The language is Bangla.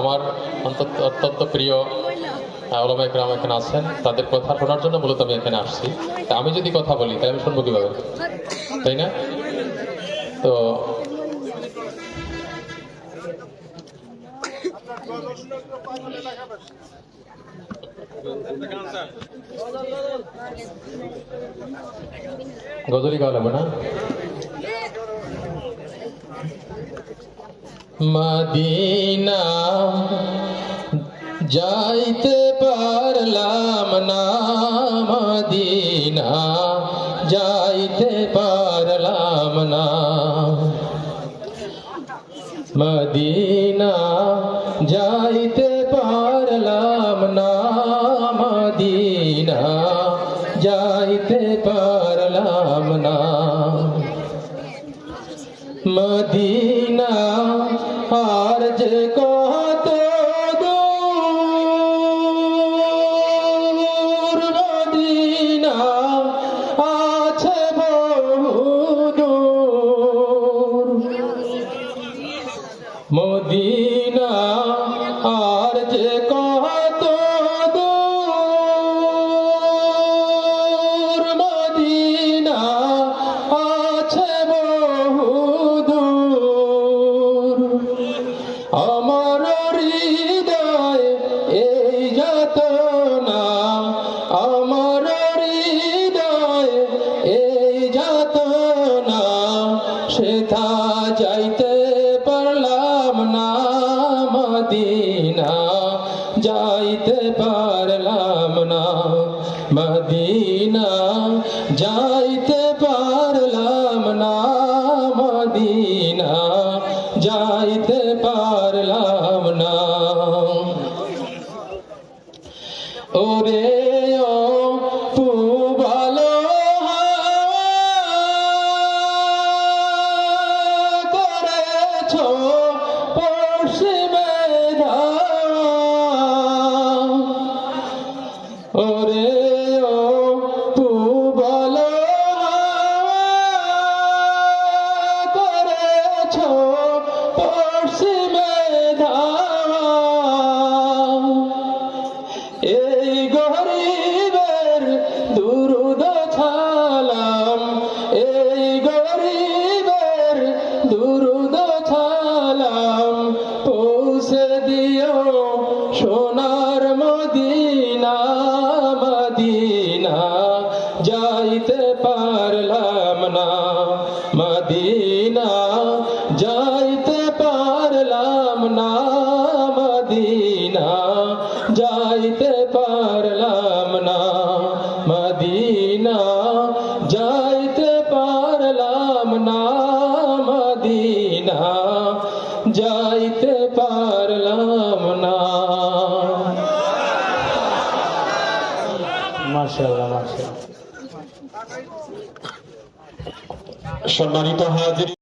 আমার অত্যন্ত প্রিয় ওলামা একরাম এখানে আছেন। তাদের কথা শোনার জন্য মূলত আমি এখানে আসছি। তা আমি যদি কথা বলি, তাহলে আমি শুনব কীভাবে? তাই না? তো গজলি গাওয়া লাগবে না? মদিনা, যাইতে পারলাম না মদিনা, যাইতে পারলাম না। মদিনা, যাইতে পারলাম না মদিনা, যাইতে পারলাম না। মদিনা সেথা যাইতে পারলাম না মদিনা, যাইতে পারলাম না মদিনা, যাইতে পারলাম না মদিনা, যাইতে পারলাম না। ওরে যাইতে পারলাম না মদিনা। মদিনা যাইতে পারলাম না। মদিনা যাইতে পারলাম না। মদিনা যাইতে পারলাম না। সম্মানিত হাজির